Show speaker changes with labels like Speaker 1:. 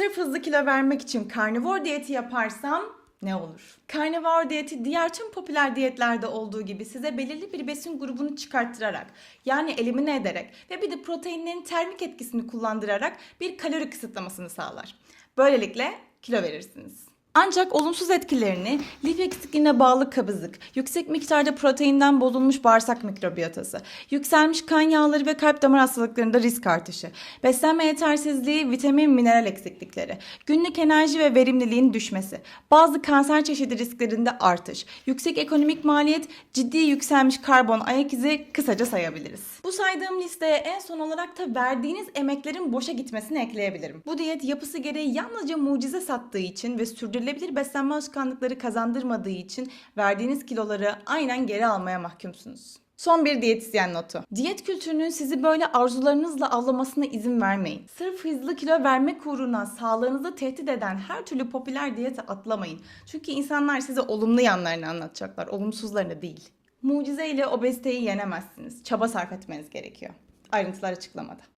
Speaker 1: Sırf hızlı kilo vermek için karnivor diyeti yaparsam ne olur? Karnivor diyeti diğer tüm popüler diyetlerde olduğu gibi size belirli bir besin grubunu çıkarttırarak yani elimine ederek ve bir de proteinlerin termik etkisini kullandırarak bir kalori kısıtlamasını sağlar. Böylelikle kilo verirsiniz. Ancak olumsuz etkilerini lif eksikliğine bağlı kabızlık, yüksek miktarda proteinden bozulmuş bağırsak mikrobiyotası, yükselmiş kan yağları ve kalp damar hastalıklarında risk artışı, beslenme yetersizliği, vitamin mineral eksiklikleri, günlük enerji ve verimliliğin düşmesi, bazı kanser çeşidi risklerinde artış, yüksek ekonomik maliyet, ciddi yükselmiş karbon ayak izi kısaca sayabiliriz. Bu saydığım listeye en son olarak da verdiğiniz emeklerin boşa gitmesini ekleyebilirim. Bu diyet yapısı gereği yalnızca mucize sattığı için ve sürdürülebilir beslenme alışkanlıkları kazandırmadığı için verdiğiniz kiloları aynen geri almaya mahkumsunuz. Son bir diyetisyen notu. Diyet kültürünün sizi böyle arzularınızla avlamasına izin vermeyin. Sırf hızlı kilo vermek uğruna sağlığınızı tehdit eden her türlü popüler diyete atlamayın. Çünkü insanlar size olumlu yanlarını anlatacaklar, olumsuzlarını değil. Mucizeyle obeziteyi yenemezsiniz. Çaba sarf etmeniz gerekiyor. Ayrıntılar açıklamada.